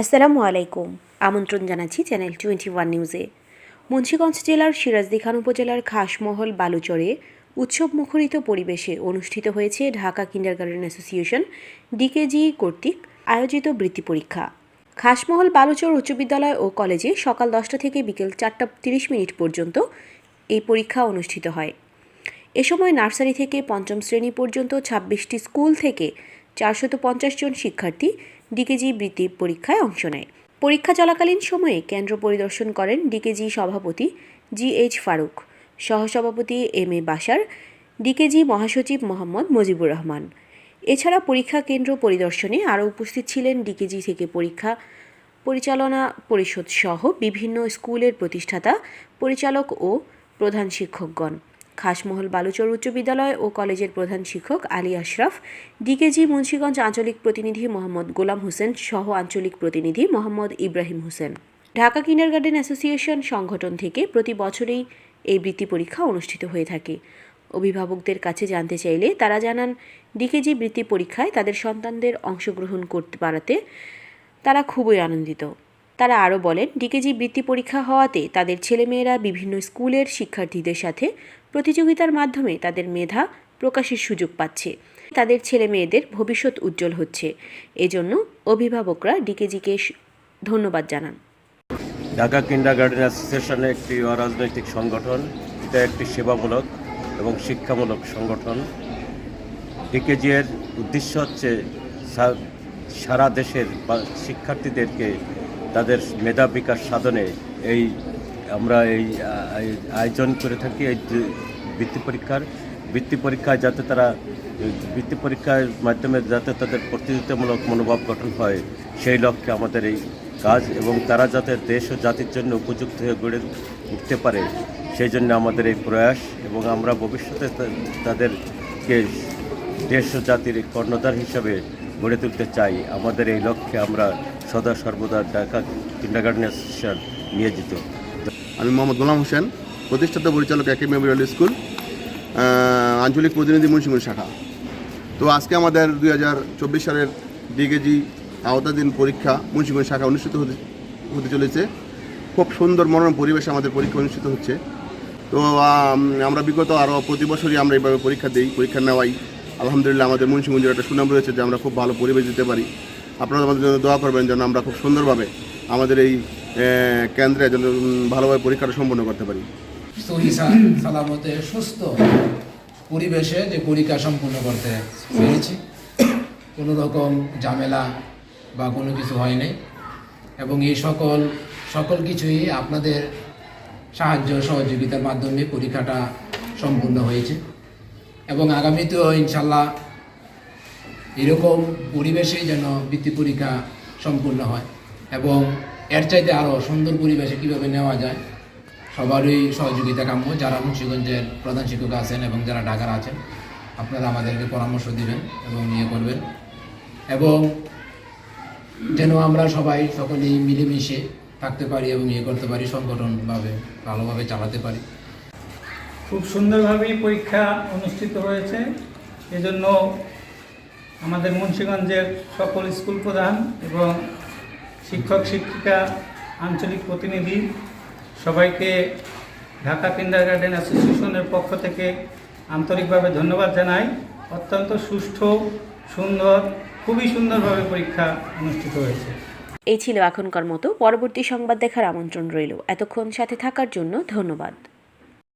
আসসালামু আলাইকুম। আমন্ত্রণ জানাচ্ছি চ্যানেল টোয়েন্টি ওয়ান নিউজে মুন্সীগঞ্জ জেলার সিরাজদি খান উপজেলার খাসমহল বালুচরে উৎসব মুখরিত পরিবেশে অনুষ্ঠিত হয়েছে ঢাকা কিন্ডারগার্ডেন অ্যাসোসিয়েশন ডিকেজি কর্তৃক আয়োজিত বৃত্তি পরীক্ষা। খাসমহল বালুচর উচ্চ বিদ্যালয় ও কলেজে সকাল দশটা থেকে বিকেল চারটা তিরিশ মিনিট পর্যন্ত এই পরীক্ষা অনুষ্ঠিত হয়। এ সময় নার্সারি থেকে পঞ্চম শ্রেণি পর্যন্ত ছাব্বিশটি স্কুল থেকে চারশত পঞ্চাশ জন শিক্ষার্থী ডিকেজি বৃত্তি পরীক্ষায় অংশ নেয়। পরীক্ষা চলাকালীন সময়ে কেন্দ্র পরিদর্শন করেন ডিকেজি সভাপতি জি এইচ ফারুক। সহসভাপতি এম এ বাসার, ডিকেজি মহাসচিব মোহাম্মদ মুজিবুর রহমান। এছাড়া পরীক্ষা কেন্দ্র পরিদর্শনে আরও উপস্থিত ছিলেন ডিকেজি থেকে পরীক্ষা পরিচালনা পরিষদ সহ বিভিন্ন স্কুলের প্রতিষ্ঠাতা, পরিচালক ও প্রধান শিক্ষকগণ। খাসমহল বালুচর উচ্চ বিদ্যালয় ও কলেজের প্রধান শিক্ষক আলী আশরাফ, ডিকেজি মুন্সীগঞ্জ আঞ্চলিক প্রতিনিধি মোহাম্মদ গোলাম হোসেন সহ আঞ্চলিক প্রতিনিধি মোহাম্মদ ইব্রাহিম হোসেন। ঢাকা কিন্ডারগার্ডেন অ্যাসোসিয়েশন সংগঠন থেকে প্রতি বছরেই এই বৃত্তি পরীক্ষা অনুষ্ঠিত হয়ে থাকে। অভিভাবকদের কাছে জানতে চাইলে তারা জানান, ডিকেজি বৃত্তি পরীক্ষায় তাদের সন্তানদের অংশগ্রহণ করতে পারাতে তারা খুবই আনন্দিত। তারা আরও বলেন, ডিকেজি বৃত্তি পরীক্ষা হওয়াতে তাদের ছেলেমেয়েরা বিভিন্ন স্কুলের শিক্ষার্থীদের সাথে প্রতিযোগিতার মাধ্যমে তাদের মেধা প্রকাশের সুযোগ পাচ্ছে। তাদের ছেলে মেয়েদের ভবিষ্যৎ উজ্জ্বল হচ্ছে। এজন্য অভিভাবকরা ডিকেজিকে ধন্যবাদ জানান। ঢাকা কিন্ডার গার্ডেন অ্যাসোসিয়েশন একটি অরাজনৈতিক সংগঠন, এটা একটি সেবামূলক এবং শিক্ষামূলক সংগঠন। ডিকেজি এর উদ্দেশ্য হচ্ছে সারা দেশের শিক্ষার্থীদেরকে তাদের মেধা বিকাশ সাধনে এই আমরা এই আয়োজন করে থাকি, এই বৃত্তি পরীক্ষার। বৃত্তি পরীক্ষায় যাতে তারা, বৃত্তি পরীক্ষার মাধ্যমে যাতে তাদের প্রতিযোগিতামূলক মনোভাব গঠন হয়, সেই লক্ষ্যে আমাদের এই কাজ এবং তারা যাতে দেশ ও জাতির জন্য উপযুক্ত হয়ে গড়ে উঠতে পারে, সেই জন্য আমাদের এই প্রয়াস এবং আমরা ভবিষ্যতে তাদেরকে দেশ ও জাতির কর্ণধার হিসাবে গড়ে তুলতে চাই। আমাদের এই লক্ষ্যে আমরা সদা সর্বদা ঢাকা কিন্ডারগার্ডেন অ্যাসোসিয়েশন নিয়োজিত। আমি মোহাম্মদ গোলাম হোসেন, প্রতিষ্ঠাতা পরিচালক একে মেমোরিয়াল স্কুল আঞ্চলিক প্রতিনিধি মুন্সিগঞ্জ শাখা। তো আজকে আমাদের দুই হাজার চব্বিশ সালের ডিকেজি আওতাধীন পরীক্ষা মুন্সিগঞ্জ শাখা অনুষ্ঠিত হতে হতে চলেছে। খুব সুন্দর মনোরম পরিবেশে আমাদের পরীক্ষা অনুষ্ঠিত হচ্ছে। তো আমরা বিগত আরও প্রতি বছরই আমরা এইভাবে পরীক্ষা দিই, পরীক্ষা নেওয়াই। আলহামদুলিল্লাহ আমাদের মুন্সিগঞ্জের একটা সুনাম রয়েছে যে আমরা খুব ভালো পরিবেশ দিতে পারি। আপনারা আমাদের জন্য দোয়া করবেন যেন আমরা খুব সুন্দরভাবে আমাদের এই কেন্দ্রে যেন ভালোভাবে পরীক্ষাটা সম্পন্ন করতে পারি। সালামতে সুস্থ পরিবেশে যে পরীক্ষা সম্পূর্ণ করতে পেরেছি। কোনো রকম ঝামেলা বা কোনো কিছু হয়নি এবং এই সকল সকল কিছুই আপনাদের সাহায্য সহযোগিতার মাধ্যমে পরীক্ষাটা সম্পূর্ণ হয়েছে। এবং আগামীতেও ইনশাল্লাহ এরকম পরিবেশেই যেন বৃত্তি পরীক্ষা সম্পূর্ণ হয়। এবং এর চাইতে আরও সুন্দর পরিবেশে কীভাবে নেওয়া যায়, সবারই সহযোগিতা কাম্য। যারা মুন্সিগঞ্জের প্রধান শিক্ষক আছেন এবং যারা ঢাকার আছেন, আপনারা আমাদেরকে পরামর্শ দিবেন এবং নিয়ে করবেন। এবং যেন আমরা সবাই সকলেই মিলেমিশে থাকতে পারি এবং ইয়ে করতে পারি, সংগঠনভাবে ভালোভাবে চালাতে পারি। খুব সুন্দরভাবেই পরীক্ষা অনুষ্ঠিত হয়েছে। এজন্য আমাদের মুন্সিগঞ্জের সকল স্কুল প্রধান এবং শিক্ষক, শিক্ষিকা, আঞ্চলিক প্রতিনিধি সবাইকে ঢাকা কিন্ডার গার্ডেন অ্যাসোসিয়েশনের পক্ষ থেকে আন্তরিকভাবে ধন্যবাদ জানাই। অত্যন্ত সুষ্ঠু, সুন্দর, খুবই সুন্দরভাবে পরীক্ষা অনুষ্ঠিত হয়েছে। এই ছিল এখনকার মতো। পরবর্তী সংবাদ দেখার আমন্ত্রণ রইল। এতক্ষণ সাথে থাকার জন্য ধন্যবাদ।